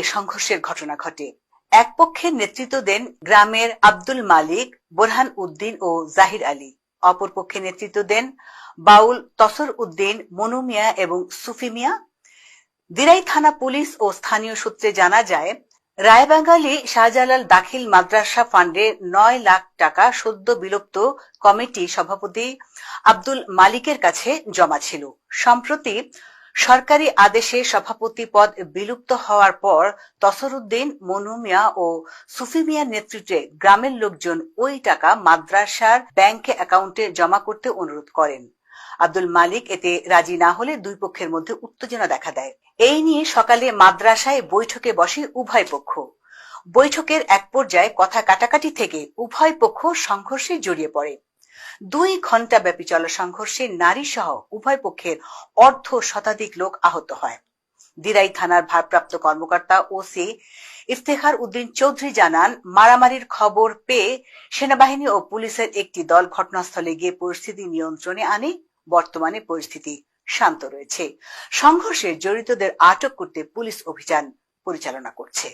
এ সংঘর্ষের ঘটনা ঘটে। এক পক্ষের নেতৃত্ব দেন গ্রামের আব্দুল মালিক, বোরহান উদ্দিন ও জাহির আলী। অপর পক্ষে নেতৃত্ব দেন বাউল তসর উদ্দিন, মনু মিয়া এবং সুফি মিয়া। দিরাই থানা পুলিশ ও স্থানীয় সূত্রে জানা যায়, রায়বাঙ্গালী শাহজালাল দাখিল মাদ্রাসা ফান্ডে নয় লাখ টাকা সদ্য বিলুপ্ত কমিটি সভাপতি আব্দুল মালিকের কাছে জমা ছিল। সম্প্রতি সরকারি আদেশে সভাপতি পদ বিলুপ্ত হওয়ার পর তসরুদ্দিন, মনু মিয়া ও সুফি মিয়ার নেতৃত্বে গ্রামের লোকজন ওই টাকা মাদ্রাসার ব্যাংকে অ্যাকাউন্টে জমা করতে অনুরোধ করেন। আব্দুল মালিক এতে রাজি না হলে দুই পক্ষের মধ্যে উত্তেজনা দেখা দেয়। এই নিয়ে সকালে মাদ্রাসায় বৈঠকে বসে উভয় পক্ষ। বৈঠকের এক পর্যায়ে কথা কাটাকাটি থেকে উভয় পক্ষ সংঘর্ষে জড়িয়ে পড়ে। দুই ঘণ্টা ব্যাপী চলা সংঘর্ষে নারী সহ উভয় পক্ষের অর্ধ শতাধিক লোক আহত হয়। দিরাই থানার ভারপ্রাপ্ত কর্মকর্তা ওসি ইফতেখার উদ্দিন চৌধুরী জানান, মারামারির খবর পেয়ে সেনাবাহিনী ও পুলিশের একটি দল ঘটনাস্থলে গিয়ে পরিস্থিতি নিয়ন্ত্রণে আনে। বর্তমানে পরিস্থিতি শান্ত রয়েছে। সংঘর্ষে জড়িতদের আটক করতে পুলিশ অভিযান পরিচালনা করছে।